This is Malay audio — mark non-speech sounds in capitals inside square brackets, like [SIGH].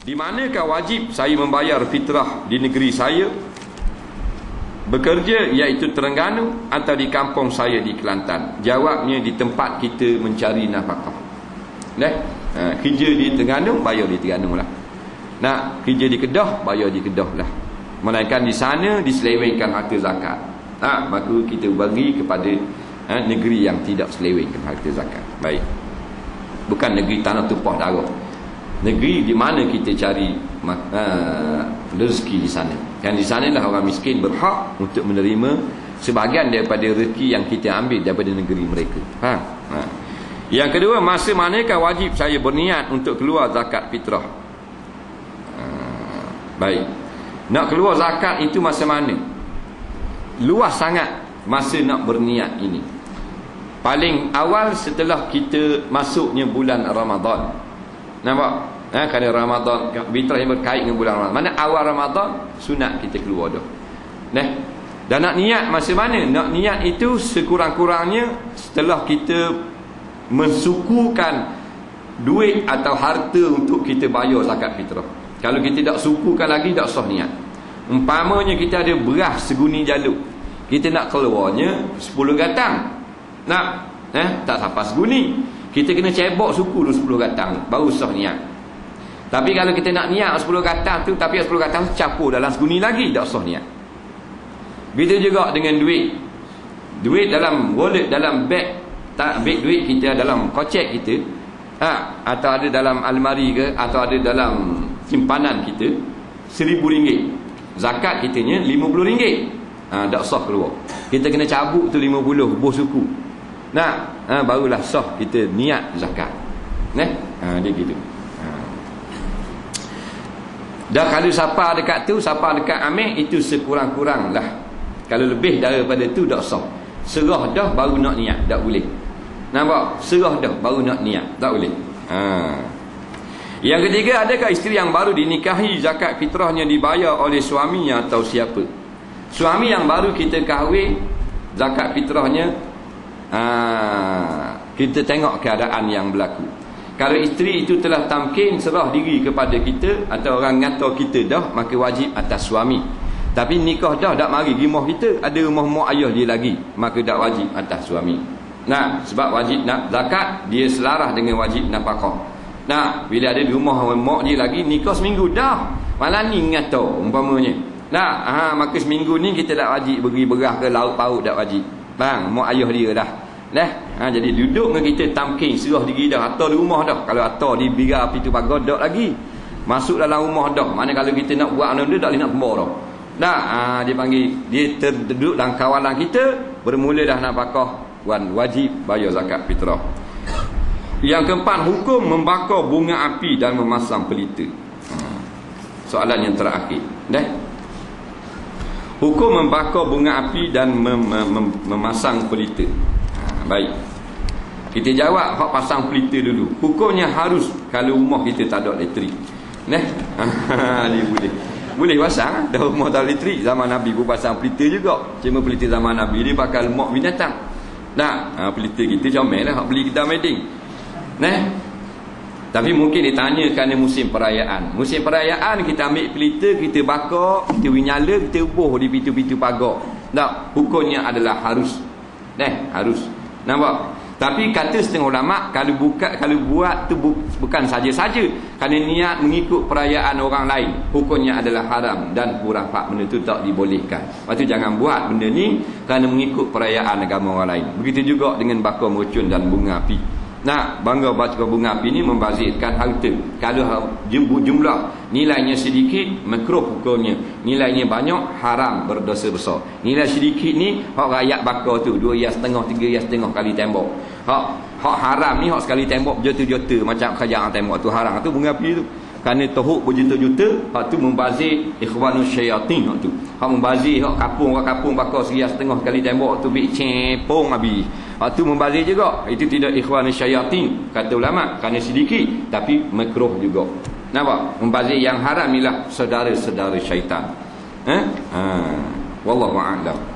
Di manakah wajib saya membayar fitrah di negeri saya? Bekerja iaitu Terengganu atau di kampung saya di Kelantan? Jawabnya di tempat kita mencari nafkah. Nah, ha, kerja di Terengganu, bayar di Terengganu lah. Nak kerja di Kedah, bayar di Kedah lah. Melainkan di sana diselewengkan harta zakat. Ha, maka kita bagi kepada ha, negeri yang tidak selewengkan harta zakat. Baik. Bukan negeri tanah tumpah darah negeri di mana kita cari uh, rezeki di sana. Dan di sanalah orang miskin berhak untuk menerima sebahagian daripada rezeki yang kita ambil daripada negeri mereka. Ha? ha. Yang kedua, masa manakah wajib saya berniat untuk keluar zakat fitrah? Uh, baik. Nak keluar zakat itu masa mana? Luas sangat masa nak berniat ini. Paling awal setelah kita masuknya bulan Ramadan. Nampak? Ha, kerana Ramadan Fitrah yang berkait dengan bulan Ramadan. Mana awal Ramadan Sunat kita keluar dah. Nah, Dan nak niat masa mana? Nak niat itu sekurang-kurangnya Setelah kita Mensukukan Duit atau harta untuk kita bayar zakat fitrah. Kalau kita tak sukukan lagi Tak sah niat. Umpamanya kita ada beras seguni jaluk. Kita nak keluarnya 10 gatang. Nak? Eh, Tak sampai seguni kita kena cebok suku dulu 10 gatang. Baru sah niat. Tapi kalau kita nak niat 10 gatang tu Tapi 10 gatang tu capur dalam seguni lagi Tak sah niat. Begitu juga dengan duit. Duit dalam wallet Dalam beg tak beg duit kita dalam kocek kita ha, Atau ada dalam almari ke Atau ada dalam simpanan kita Seribu ringgit. Zakat kitanya lima puluh ha, Tak sah keluar. Kita kena cabut tu lima puluh Buh suku Nah, ha, barulah sah kita niat zakat. Neh, ha, dia gitu. Ha. Dah kalau siapa dekat tu, siapa dekat ambil itu sekurang-kurang lah. Kalau lebih daripada tu tak sah. Serah dah baru nak niat, tak boleh. Nampak? Serah dah baru nak niat, tak boleh. Ha. Yang ketiga, adakah isteri yang baru dinikahi zakat fitrahnya dibayar oleh suaminya atau siapa? Suami yang baru kita kahwin zakat fitrahnya ha, kita tengok keadaan yang berlaku. Kalau isteri itu telah tamkin serah diri kepada kita atau orang ngata kita dah maka wajib atas suami. Tapi nikah dah tak mari rumah kita ada rumah mak ayah dia lagi maka tak wajib atas suami. Nah sebab wajib nak zakat dia selarah dengan wajib nafkah. Nah bila ada di rumah mak dia lagi nikah seminggu dah. Malah ni ngata umpamanya. Nah ha, maka seminggu ni kita tak wajib beri beras ke lauk pauk tak wajib bang mak ayah dia dah Dah. Ha, jadi duduk dengan kita tamkin serah diri dah atau di rumah dah. Kalau atau di bira pintu pagar dak lagi. Masuk dalam rumah dah. Mana kalau kita nak buat anda tak boleh nak tembak dah. Dah. Ha, dia panggil dia terduduk dalam kawalan kita bermula dah nak pakah wan wajib bayar zakat fitrah. Yang keempat hukum membakar bunga api dan memasang pelita. Ha. Soalan yang terakhir. Dah. Hukum membakar bunga api dan mem mem memasang pelita. Baik. Kita jawab hak pasang pelita dulu. Hukumnya harus kalau rumah kita tak ada elektrik. Neh. [LAUGHS] Dia boleh. Boleh pasang dah rumah tak elektrik zaman Nabi pun pasang pelita juga. Cuma pelita zaman Nabi dia pakai lemak binatang. Nah, ha, pelita kita comel lah hak beli kita meding. Neh. Tapi mungkin ditanya kerana musim perayaan. Musim perayaan kita ambil pelita, kita bakar, kita nyala, kita ubuh di pintu-pintu pagar. Tak, hukumnya adalah harus. Neh, harus. Nampak? Tapi kata setengah ulama kalau buka kalau buat tu bu, bukan saja-saja kerana niat mengikut perayaan orang lain hukumnya adalah haram dan hurafat benda tu tak dibolehkan. Tu jangan buat benda ni kerana mengikut perayaan agama orang lain. Begitu juga dengan bakar mercun dan bunga api. Nak bangga baca bunga api ni membazirkan harta. Kalau jumlah nilainya sedikit makruh hukumnya. Nilainya banyak haram berdosa besar. Nilai sedikit ni hak rakyat bakar tu dua rias setengah tiga rias setengah kali tembok. Hak hak haram ni hak sekali tembok juta-juta macam kerajaan tembok tu haram tu bunga api tu. Kerana tohuk berjuta-juta Hak tu membazir Ikhwanus syaitin Hak tu Hak membazir Hak kapung Hak kapung bakar Serias setengah kali tembok tu Bik cepong habis Hak tu membazir juga. Itu tidak ikhwanus syaitin Kata ulama Kerana sedikit Tapi makruh juga. Nampak? Membazir yang haram ialah Saudara-saudara syaitan. Eh? Ha. Wallahu'alam